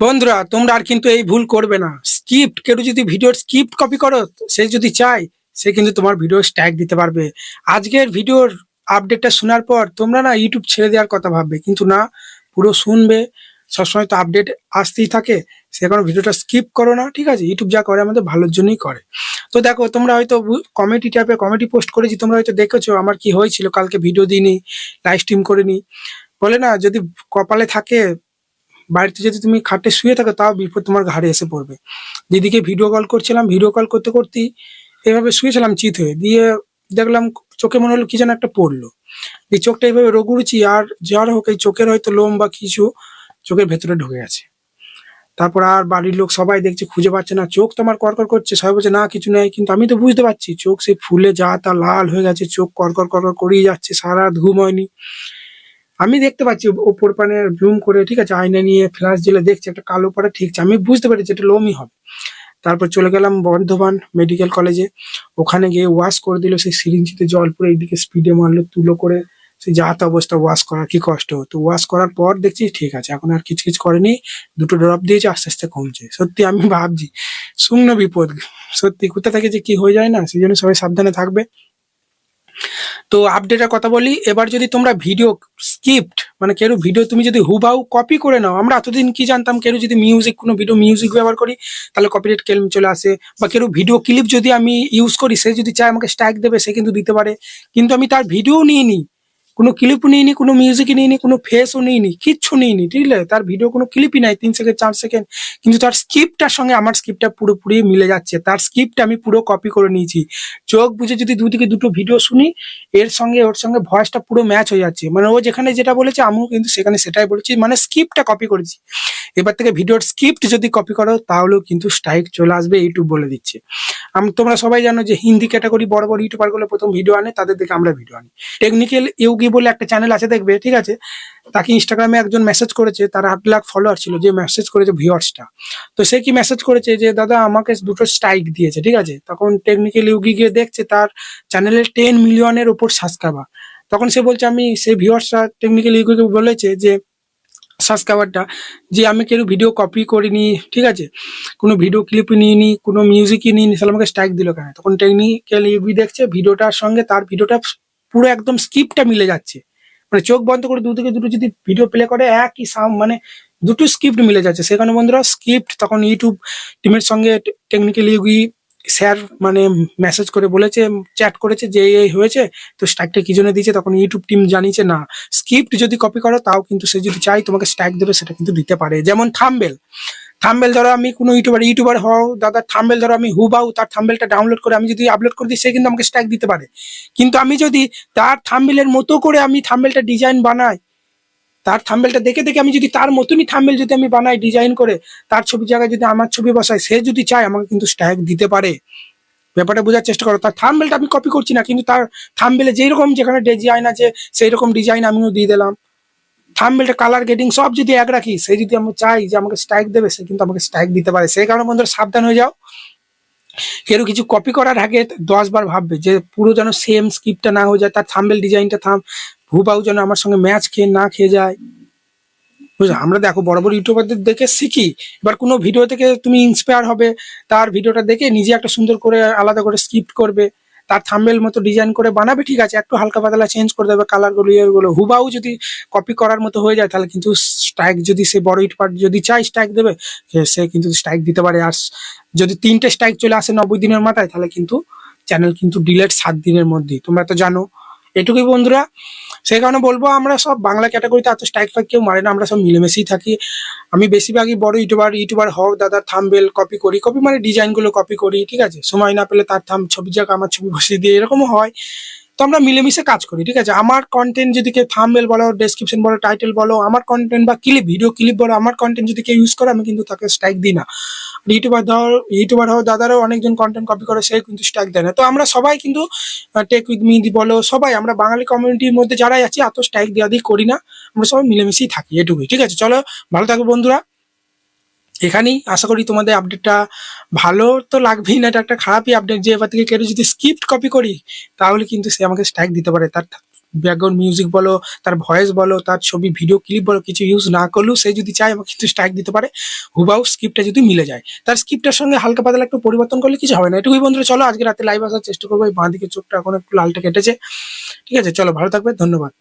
বন্ধুরা, তোমরা আর কিন্তু এই ভুল করবে না। স্ক্রিপ্ট কেউ যদি ভিডিওর স্ক্রিপ্ট কপি করো, সে যদি চায়, সে কিন্তু তোমার ভিডিও স্ট্যাগ দিতে পারবে। আজকের ভিডিওর আপডেটটা শোনার পর তোমরা না ইউটিউব ছেড়ে দেওয়ার কথা ভাববে, কিন্তু না, পুরো শুনবে। সবসময় তো আপডেট আসতেই থাকে, সে কারণে ভিডিওটা স্কিপ করো না, ঠিক আছে? ইউটিউব যা করে আমাদের ভালোর জন্যই করে। তো দেখো, তোমরা হয়তো কমেডি টাইপে কমেডি পোস্ট করেছি, তোমরা হয়তো দেখেছ আমার কি হয়েছিল, কালকে ভিডিও দিইনি লাইভ স্ট্রিম করিনি। বলে না, যদি কপালে থাকে বাড়িতে যদি তুমি খাটে শুয়ে থাকো, তাও বিপদ তোমার ঘাড়ে এসে পড়বে। দিদিকে ভিডিও কল করছিলাম ভিডিও কল করতে করতেই এভাবে শুয়েছিলাম চিত হয়ে। দিয়ে দেখলাম চোখে মনে হলো কি যেন একটা পড়ল। এই চোখটা এইভাবে রগুড়ছি আর যার হোক, এই চোখের হয়তো লোম বা কিছু চোখের ভেতরে ঢুকে গেছে। তারপর আর বাড়ির লোক সবাই দেখছে, খুঁজে পাচ্ছে না। চোখ তো আমার করকর করছে, সবাই বলছে, না, কিছু নেই। কিন্তু আমি তো বুঝতে পারছি, চোখ সেই ফুলে যা তা লাল হয়ে গেছে, চোখ করকর করকর করেই যাচ্ছে, সারা ঘুম হয়নি। আমি দেখতে পাচ্ছি ওপর পানে জুম করে, ঠিক আছে আয়না নিয়ে ফ্ল্যাশ দিলে দেখছি, একটা কালো পড়া ঠিকছে আমি বুঝতে পারছি এটা লোমই হবে। তারপর চলে গেলাম বর্ধমান মেডিকেল কলেজে ওখানে গিয়ে ওয়াশ করে দিল, সেই সিরিঞ্জিতে জল পুরো এইদিকে স্পিডে মারলো, তুলো করে সেই যাত অবস্থা ওয়াশ করার কি কষ্ট তো ওয়াশ করার পর দেখছি ঠিক আছে, এখন আর কিছু করেনি, দুটো ড্রপ দিয়েছে, আস্তে আস্তে কমছে। সত্যি আমি ভাবছি, শূন্য বিপদ। সত্যি কোথা থেকে যে কি হয়ে যায় না, সেই জন্য সবাই সাবধানে থাকবে। তো আপডেটের কথা বলি, এবার যদি তোমরা ভিডিও স্ক্রিপ্ট মানে কেউ ভিডিও তুমি যদি হুবাউ কপি করে নাও, আমরা এতদিন কি জানতাম কেউ যদি মিউজিক কোনো ভিডিও মিউজিক ব্যবহার করি, তাহলে কপিরাইট ক্লেম চলে আসে। বা কেউ ভিডিও ক্লিপ যদি আমি ইউজ করি, সে যদি চায় আমাকে স্ট্যাক দেবে, সে কিন্তু দিতে পারে। কিন্তু আমি তার ভিডিও নিয়ে নিই কোনো ক্লিপও নিইনি, কোনো মিউজিকই নিইনি, কোনো ফেসও নিইনি, কিচ্ছু নিইনি, ঠিক আছে? তার ভিডিও কোনো ক্লিপই নাই, তিন সেকেন্ড চার সেকেন্ড কিন্তু তার স্ক্রিপ্টটার সঙ্গে আমার স্ক্রিপ্টটা পুরোপুরি মিলে যাচ্ছে। তার স্ক্রিপ্ট আমি পুরো কপি করে নিয়েছি। চোখ বুঝে যদি দু থেকে দুটো ভিডিও শুনি, এর সঙ্গে, ওর সঙ্গে ভয়েসটা পুরো ম্যাচ হয়ে যাচ্ছে। মানে ও যেখানে যেটা বলেছে, আমিও কিন্তু সেখানে সেটাই বলেছি। মানে স্ক্রিপ্টটা কপি করেছি। এবার থেকে ভিডিওর স্ক্রিপ্ট যদি কপি করো, তাহলেও কিন্তু স্ট্রাইক চলে আসবে ইউটিউব বলে দিচ্ছে। আমি তোমরা সবাই জানো যে হিন্দি ক্যাটাগরি বড় বড় ইউটিউবারগুলো প্রথম ভিডিও আনে, তাদের থেকে আমরা ভিডিও আনি। টেকনিক্যাল ইউগি বলে একটা চ্যানেল আছে, দেখবে, ঠিক আছে? তাকে ইনস্টাগ্রামে একজন মেসেজ করেছে, তার আট লাখ ফলোয়ার ছিল, যে মেসেজ করেছে ভিউয়ার্সটা তো সে কি মেসেজ করেছে যে, দাদা, আমাকে দুটো স্ট্রাইক দিয়েছে, ঠিক আছে? তখন টেকনিক্যাল ইউগি গিয়ে দেখছে, তার চ্যানেলের টেন মিলিয়নের ওপর সাবস্ক্রাইবার তখন সে বলছে, আমি সেই ভিউয়ার্সরা টেকনিক্যাল ইউগিকে বলেছে যে সাবস্ক্রাইবারটা যে আমি কেউ ভিডিও কপি করিনি, ঠিক আছে? কোনো ভিডিও ক্লিপ নিইনি, কোনো মিউজিকই নিইনি, তাহলে আমাকে স্ট্রাইক দিল কেন? তখন টেকনিক্যাল ইউবি দেখছে ভিডিওটার সঙ্গে তার ভিডিওটা পুরো একদম স্কিপটা মিলে যাচ্ছে। মানে চোখ বন্ধ করে দু থেকে দুটো যদি ভিডিও প্লে করে, একই সাম মানে দুটো স্ক্রিপ্ট মিলে যাচ্ছে। সেখানে বন্ধুরা স্ক্রিপ্ট তখন ইউটিউব টিমের সঙ্গে টেকনিক্যাল ইউগি স্যার মানে মেসেজ করে বলেছে চ্যাট করেছে যে এই হয়েছে, তো স্ট্রাইকটা কি জন্য দিয়েছে তখন ইউটিউব টিম জানিয়েছে, না স্ক্রিপ্ট যদি কপি করো তাও কিন্তু সে যদি চাই তোমাকে স্ট্রাইক দেবে সেটা কিন্তু দিতে পারে। যেমন থাম্বেল থাম্বেল ধরো আমি কোনো ইউটিউবার ইউটিউবার হও, দাদা থাম্বেল ধরো আমি হুবাউ তার থাম্বেলটা ডাউনলোড করে আমি যদি আপলোড করে দিই, সে কিন্তু আমাকে স্ট্রাইক দিতে পারে। কিন্তু আমি যদি তার থাম্বেলের মতো করে আমি থাম্বেলটা ডিজাইন বানাই তার থাম্বেলটা দেখে দেখে আমি যদি তার মতনই থাম্বেল যদি আমি বানাই ডিজাইন করে, তার ছবির জায়গায় যদি আমার ছবি বসাই, সে যদি চায় আমাকে কিন্তু স্ট্যাগ দিতে পারে। ব্যাপারটা বোঝার চেষ্টা করো। তার থাম্বেলটা আমি কপি করছি না, কিন্তু তার থাম্বেলে যেই রকম যেখানে ডিজাইন আছে সেই রকম ডিজাইন আমিও দিয়ে দিলাম। থাম্বেলটা কালার গেটিং সব যদি এক রাখি, সে যদি আমি চাই যে আমাকে স্ট্রাইক দেবে, সে কিন্তু আমাকে স্ট্রাইক দিতে পারে। সেই কারণে বন্ধুরা সাবধান হয়ে যাও। কেউ কিছু কপি করার আগে দশ বার ভাববে যে পুরো যেন সেম স্ক্রিপ্টটা না হয়ে যায়, তার থাম্বেল ডিজাইনটা থাম। হুবাহু যেন আমার সঙ্গে ম্যাচ খেয়ে না খেয়ে যায়। বুঝলো, আমরা দেখো বড় বড় ইউটিউবারদের দেখে শিখি। এবার কোনো ভিডিও থেকে তুমি ইন্সপায়ার হবে, তার ভিডিওটা দেখে নিজে একটা সুন্দর করে আলাদা করে স্ক্রিপ্ট করবে, তার থাম্বেল মতো ডিজাইন করে বানাবে, ঠিক আছে, একটু হালকা পাতলা চেঞ্জ করে দেবে কালারগুলো ইয়েগুলো হুবাউ যদি কপি করার মতো হয়ে যায়, তাহলে কিন্তু স্ট্রাইক যদি সে বড় ইটপাট যদি চায় স্ট্রাইক দেবে, সে কিন্তু স্ট্রাইক দিতে পারে। আর যদি তিনটে স্ট্রাইক চলে আসে নব্বই দিনের মাথায়, তাহলে কিন্তু চ্যানেল কিন্তু ডিলেট সাত দিনের মধ্যেই। তোমরা তো জানো এটুকুই বন্ধুরা। সেই কারণে বলব, আমরা সব বাংলা ক্যাটাগরিতে এত স্ট্রাইক ফাইক কেউ মারে না, আমরা সব মিলেমিশেই থাকি। আমি বেশিরভাগই বড় ইউটিউবার ইউটিউবার হও দাদার থামবেল কপি করি। কপি মানে ডিজাইনগুলো কপি করি, ঠিক আছে? সময় না পেলে তার থাম, ছবি জায়গা আমার ছবি বসিয়ে দিয়ে, এরকমও হয়। তো আমরা মিলেমিশে কাজ করি, ঠিক আছে? আমার কন্টেন্ট যদি কেউ থামবেল বলো ডেসক্রিপশন বলো টাইটেল বলো, আমার কন্টেন্ট বা ক্লিপ ভিডিও ক্লিপ বলো, আমার কন্টেন্ট যদি কেউ ইউজ করে, আমি কিন্তু তাকে স্ট্রাইক দিই না। ইউটিউবার ধর ইউটিউবার হও দাদারাও অনেকজন কন্টেন্ট কপি করে সে কিন্তু স্ট্রাইক দেয় না। তো আমরা সবাই কিন্তু টেক উইথ মি বলো, সবাই আমরা বাঙালি কমিউনিটির মধ্যে যারাই আছি এত স্ট্রাইক দেওয়া দিয়ে করি না। আমরা সবাই মিলেমিশেই থাকি, এটুকুই, ঠিক আছে? চলো, ভালো থাকবে বন্ধুরা। এখানেই আশা করি তোমাদের আপডেটটা ভালো তো লাগবেই, না এটা একটা খারাপই আপডেট যে এবার থেকে কেউ যদি স্ক্রিপ্ট কপি করি, তাহলে কিন্তু সে আমাকে স্ট্রাইক দিতে পারে। তার ব্যাকগ্রাউন্ড মিউজিক বলো, তার ভয়েস বলো, তার ছবি ভিডিও ক্লিপ বলো, কিছু ইউজ না করলেও সে যদি চায় আমাকে কিন্তু স্ট্রাইক দিতে পারে। হুবাউ স্ক্রিপ্টটা যদি মিলে যায়। তার স্ক্রিপ্টের সঙ্গে হালকা পাতলা একটু পরিবর্তন করলে কিছু হবে না। এটুকুই বন্ধুরা, চলো আজকে রাতে লাইভ আসার চেষ্টা করব। এই বাঁ দিকে চোখটা এখন একটু লালটা কেটেছে। ঠিক আছে, চলো ভালো থাকবে, ধন্যবাদ।